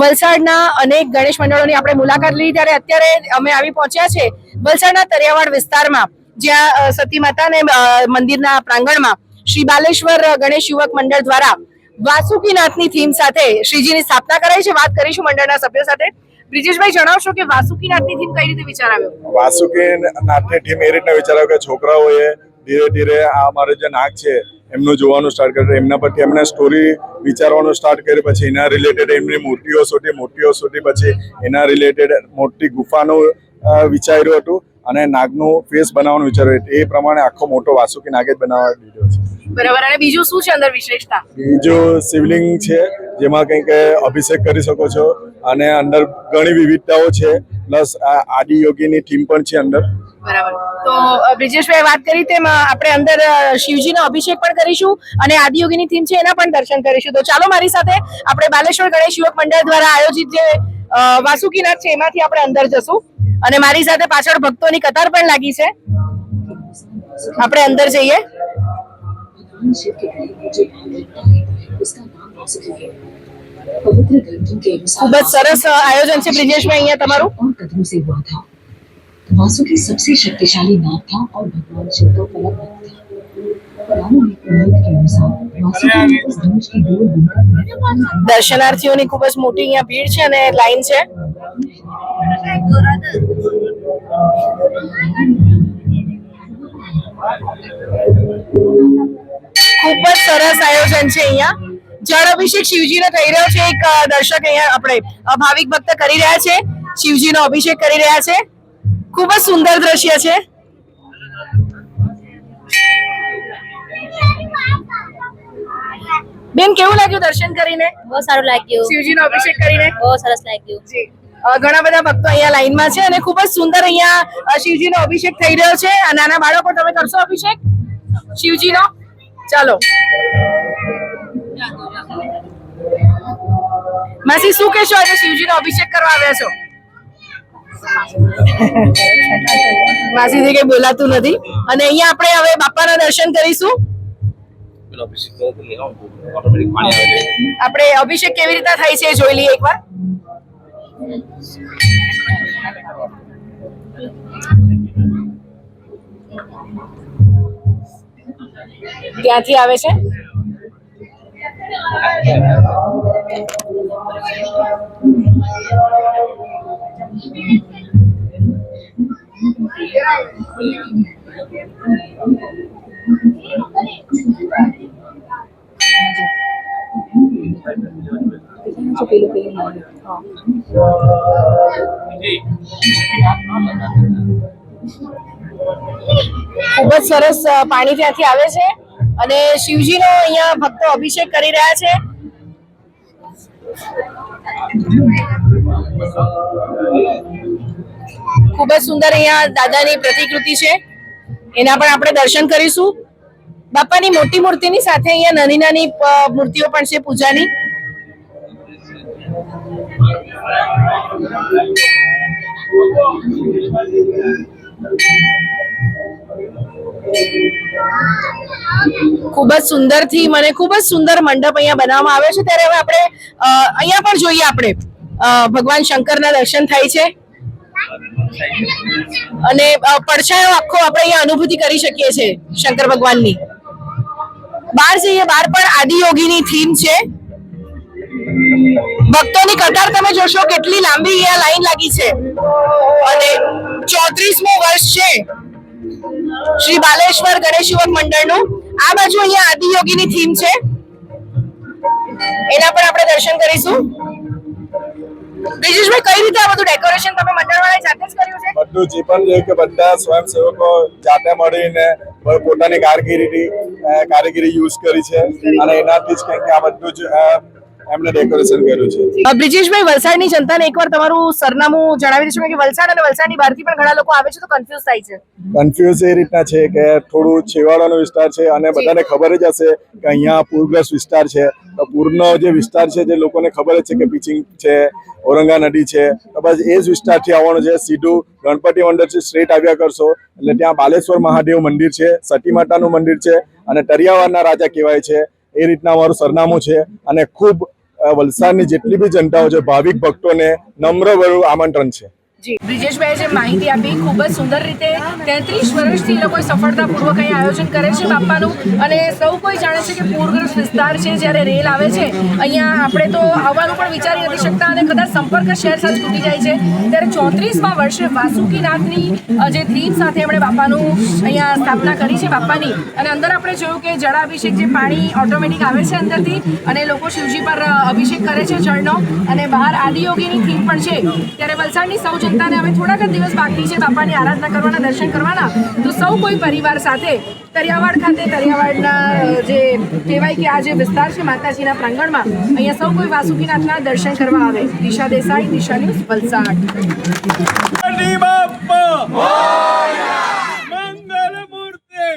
વલસાડના અનેક ગણેશ મંડળોની આપણે મુલાકાત લીધી ત્યારે અત્યારે અમે આવી પહોંચ્યા છે વલસાડના તરિયાવાડ વિસ્તારમાં, જ્યાં સતી માતાને મંદિરના પ્રાંગણમાં શ્રી બાલેશ્વર ગણેશ યુવક મંડળ દ્વારા વાસુકીનાથની થીમ સાથે શ્રીજીની સ્થાપના કરાઈ છે. વાત કરીશું મંડળના સભ્યો સાથે. બ્રિજેશભાઈ, જણાવશો કે વાસુકીનાથની થીમ કઈ રીતે વિચાર આવ્યો વાસુકીનાથની થીમ એ રીતના વિચાર્યો કે છોકરાઓએ ધીરે ધીરે આ મારે જે નાગ છે એમનું જોવાનું સ્ટાર્ટ કર્યું. એમના પરથી એમને સ્ટોરી વિચારવાનું સ્ટાર્ટ કર્યું. પછી એના રિલેટેડ એમની મૂર્તિઓ સુધી મૂર્તિઓ સુધી પછી એના રિલેટેડ મોટી ગુફાનું વિચાર્યું હતું અને નાગનું ફેસ બનાવવાનું વિચાર્યું એ પ્રમાણે આખો મોટો વાસુકી નાગે જ બનાવવા દીધો છે. બરાબર. અને બીજું શું છે અંદર વિશેષતા? બીજું શિવલિંગ છે જેમાં કંઈક અભિષેક કરી શકો છો. અને અંદર ઘણી વિવિધતાઓ છે. પ્લસ આદિયોગીની થીમ પણ છે અંદર. તો બ્રિજેશભાઈ વાત કરી તેમ આપણે અંદર શિવજીનો અભિષેક પણ કરીશું અને આદિયોગીની થીમ છે એના પણ દર્શન કરીશું. તો ચાલો મારી સાથે આપણે બાલેશ્વર ગણેશ યુવક મંડળ દ્વારા આયોજિત જે વાસુકીનાથ છે એમાંથી આપણે અંદર જશું. અને મારી સાથે પાછળ ભક્તોની કતાર પણ લાગી છે. આપણે અંદર જઈએ. ખૂબ જ સરસ આયોજન છે બ્રિજેશભાઈ અહીંયા તમારું. કદમ સે हुआ था वासुकी सबसे शक्तिशाली नाग था और भगवान शिव का पलक था पुराणों में उल्लेख के अनुसार वासुकी ने इस धनुष की डोर बुनकर महत्वपूर्ण દર્શનાર્થીઓની ખૂબ જ મોટી અહીંયા ભીડ છે અને લાઈન છે ખૂબ જ સરસ આયોજન છે અહીંયા જળ અભિષેક શિવજીનો થઈ રહ્યો છે એક અ, દર્શક અહીંયા આપણે અ, ભાવિક ભક્ત કરી રહ્યા છે શિવજીનો અભિષેક કરી રહ્યા છે ખૂબ જ સુંદર દ્રશ્ય છે. બેન કેવું લાગ્યું દર્શન કરીને? બહુ સારું લાગ્યું. શિવજીનો અભિષેક કરીને? બહુ સરસ લાગ્યું. જી. ઘણા બધા ભક્તો અહીંયા લાઈનમાં છે અને ખૂબ જ સુંદર અહીંયા શિવજીનો અભિષેક થઈ રહ્યો છે. આ નાના બાળકો તમે કરશો અભિષેક? શિવજીનો? ચાલો. માસી શું કહેશો આજે શિવજીનો અભિષેક કરવા આવ્યા છો? માસીથી કઈ બોલાતું નથી. અને અહીંયા આપણે હવે બાપાના દર્શન કરીશું. આપણે અભિષેક કેવી રીતે થાય છે જોઈ લઈએ એકવાર. ત્યાંથી આવે છે? ખૂબ જ સરસ પાણી ત્યાંથી આવે છે. અને શિવજીનો અહીંયા ભક્તો અભિષેક કરી રહ્યા છે. ખૂબ જ સુંદર અહીંયા દાદાની પ્રતિકૃતિ છે. એના પણ આપણે દર્શન કરીશું. બાપાની મોટી મૂર્તિની સાથે અહીંયા નાની નાની મૂર્તિઓ પણ છે પૂજાની. ખૂબ જ સુંદરથી મને ખૂબ જ સુંદર મંડપ અહીંયા બનાવવામાં આવ્યો છે. ત્યારે હવે આપણે અહીંયા પણ જોઈએ આપણે. ભગવાન શંકરના દર્શન થાય છે. અને પડછાયો આખો આપણે અહીંયા અનુભૂતિ કરી શકીએ છીએ શંકર ભગવાનની. બહાર જઈએ બહાર પણ આદિયોગીની થીમ છે. ભક્તોની કતાર તમે જોશો કેટલી લાંબી અહીંયા લાઈન લાગી છે. અને ચોત્રીસમું વર્ષ છે શ્રી બાલેશ્વર ગણેશ યુવક મંડળનું. આ બાજુ અહીંયા આદિયોગીની થીમ છે. એના પણ આપણે દર્શન કરીશું. બ્રિજેશભાઈ કઈ રીતે આ બધું ડેકોરેશન તમે મંડળવાળાએ જાતે જ કર્યું છે? બધું જે પણ છે કે બધા સ્વયંસેવકો જાતે મળીને પોતાની કારકિર્દી કારીગીરી યુઝ કરી છે. અને એનાથી જ કંઈક આ બધું જ એમને ડેકોરેશન કર્યું છે. બ્રિજેશભાઈ વલસાડની જનતાને એકવાર તમારું સરનામું જણાવી દેશો કે વલસાડ અને વલસાડની બહારથી પણ ઘણા લોકો આવે છે તો કન્ફ્યુઝ થાય છે. કન્ફ્યુઝ એ રીતના છે કે થોડું છેવાડાનો વિસ્તાર છે અને બધાને ખબર જ હશે કે અહીંયા પૂરગ્રસ્ત વિસ્તાર છે. તો પૂરનો જે વિસ્તાર છે જે લોકોને ખબર જ છે કે બીચિંગ છે ઔરંગા નદી છે તો બસ એ જ વિસ્તારથી આવવાનું છે. સીધું ગણપતિ મંડળથી સ્ટ્રેટ આવ્યા કરશો. એટલે ત્યાં બાલેશ્વર મહાદેવ મંદિર છે સતી માતાનું મંદિર છે અને તરિયાવાડના રાજા કહેવાય છે. એ રીતના અમારું સરનામું છે અને ખૂબ વલસાડની જેટલી બી જનતાઓ છે ભાવિક ભક્તોને નમ્ર આમંત્રણ છે. બ્રિજેશભાઈ જે માહિતી આપી, ખૂબ જ સુંદર રીતે તેત્રીસ વર્ષથી એ લોકો સફળતાપૂર્વક અહીં આયોજન કરે છે બાપાનું અને સૌ કોઈ જાણે છે કે પૂરગ્રસ્ત વિસ્તાર છે, જ્યારે રેલ આવે છે, અહીંયા આપણે તો આવવાનું પણ વિચારી નથી શકતા અને કદાચ સંપર્ક શહેર સાથે તૂટી જાય છે. ત્યારે ચોત્રીસમાં વર્ષે વાસુકીનાથની જે થીમ સાથે એમણે બાપાનું અહીંયા સ્થાપના કરી છે બાપાની અને અંદર આપણે જોયું કે જળાભિષેક જે પાણી ઓટોમેટિક આવે છે અંદરથી અને લોકો શિવજી પર અભિષેક કરે છે જળનો. અને બહાર આદિયોગીની થીમ પણ છે. ત્યારે વલસાડની સૌ જનતાને હવે થોડાક જ દિવસ બાકી છે બાપાની આરાધના કરવાના દર્શન કરવાના. તો સૌ કોઈ પરિવાર સાથે તરિયાવાડ ખાતે તરિયાવાડના જે કહેવાય કે આ જે વિસ્તાર છે માતાજીના પ્રાંગણમાં અહીંયા સૌ કોઈ વાસુકીનાથના દર્શન કરવા આવે. દિશા દેસાઈ દિશા ન્યૂઝ વલસાડ. મંગલ મૂર્તિ!